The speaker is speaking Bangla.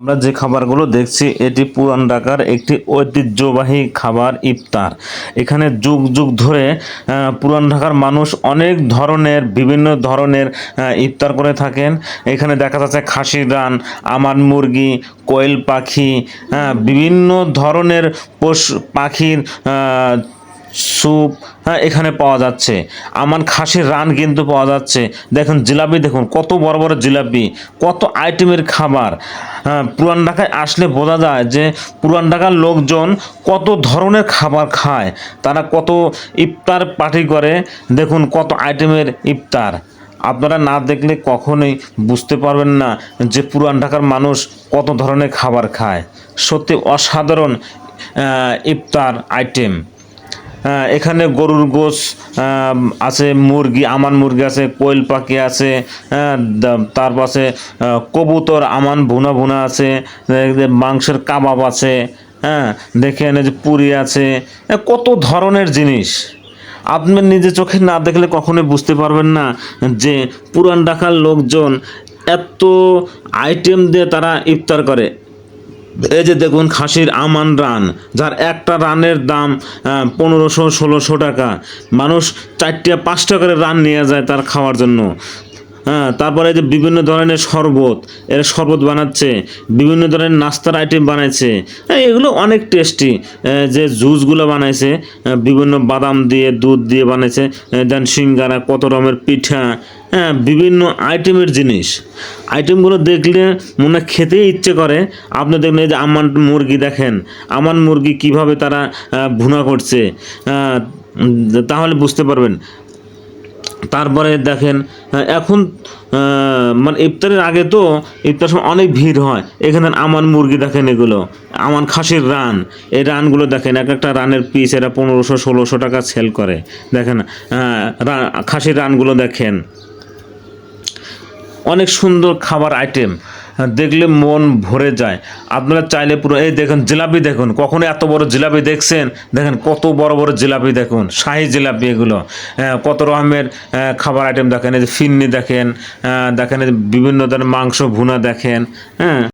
আমরা যে খাবারগুলো দেখছি, এটি পুরান ঢাকার একটি ঐতিহ্যবাহী খাবার ইফতার। এখানে যুগ যুগ ধরে পুরান ঢাকার মানুষ অনেক ধরনের, বিভিন্ন ধরনের ইফতার করে থাকেন। এখানে দেখা যাচ্ছে খাসির রান, আমার মুরগি, কোয়েল পাখি বিভিন্ন ধরনের পশু পাখির স্যুপ হ্যাঁ এখানে পাওয়া যাচ্ছে। আমার খাসির রান কিন্তু পাওয়া যাচ্ছে। দেখুন জিলাপি, দেখুন, কত বড় বড় জিলাপি, কত আইটেমের খাবার। হ্যাঁ পুরান ঢাকায় আসলে বোঝা যায় যে পুরান ঢাকার লোকজন কত ধরনের খাবার খায়। তারা কত ইফতার পার্টি করে, দেখুন কত আইটেমের ইফতার। আপনারা না দেখলে কখনোই বুঝতে পারবেন না যে পুরান ঢাকার মানুষ কত ধরনের খাবার খায়। সত্যি অসাধারণ ইফতার আইটেম। এখানে গরুর গোস আছে মুরগি, আমান মুরগি আছে, কোয়েল পাখি আছে তার পাশে কবুতর, আমান ভুনা ভুনা আছে মাংসের কাবাব আছে হ্যাঁ দেখে এই যে পুরি আছে কত ধরনের জিনিস। আপনি নিজে চোখে না দেখলে কখনোই বুঝতে পারবেন না যে পুরান ঢাকার লোকজন এত আইটেম দিয়ে তারা ইফতার করে। এই যে দেখুন খাসির আমান রান, যার একটা রানের দাম পনেরোশো, ষোলোশো টাকা। মানুষ চারটে, পাঁচটা করে রান নিয়ে যায় তার খাওয়ার জন্য। হ্যাঁ তারপরে যে বিভিন্ন ধরনের শরবত এর শরবত বানাচ্ছে বিভিন্ন ধরনের নাস্তার আইটেম বানাইছে। হ্যাঁ, এগুলো অনেক টেস্টি যে জুসগুলো বানাইছে বিভিন্ন বাদাম দিয়ে দুধ দিয়ে বানাইছে দেন সিঙ্গারা কত রকমের পিঠা হ্যাঁ বিভিন্ন আইটেমের জিনিস। আইটেমগুলো দেখলে মনে খেতেই ইচ্ছে করে। আপনি দেখবেন এই যে আমান মুরগি দেখেন আমান মুরগি কীভাবে তারা ভুনা করছে তাহলে বুঝতে পারবেন। তারপরে দেখেন এখন মানে ইফতারের আগে তো ইফতার সময় অনেক ভিড় হয়। এখানে আমান মুরগি দেখেন এগুলো আমান খাসির রান। এই রানগুলো দেখেন, এক একটা রানের পিস এরা পনেরোশো, ষোলোশো টাকা সেল করে। দেখেন খাসির রানগুলো দেখেন। অনেক সুন্দর খাবার আইটেম দেখলে মন ভরে যায়। আপনারা চাইলে পুরো এই দেখুন জিলাপি দেখুন কখনো এত বড় জিলাপি দেখছেন? দেখেন কত বড় বড় জিলাপি দেখুন শাহি জিলাপি এগুলো। হ্যাঁ, কত রকমের খাবার আইটেম দেখেন এই যে ফিন্নি দেখেন দেখেন বিভিন্ন ধরনের মাংস ভুনা দেখেন হ্যাঁ।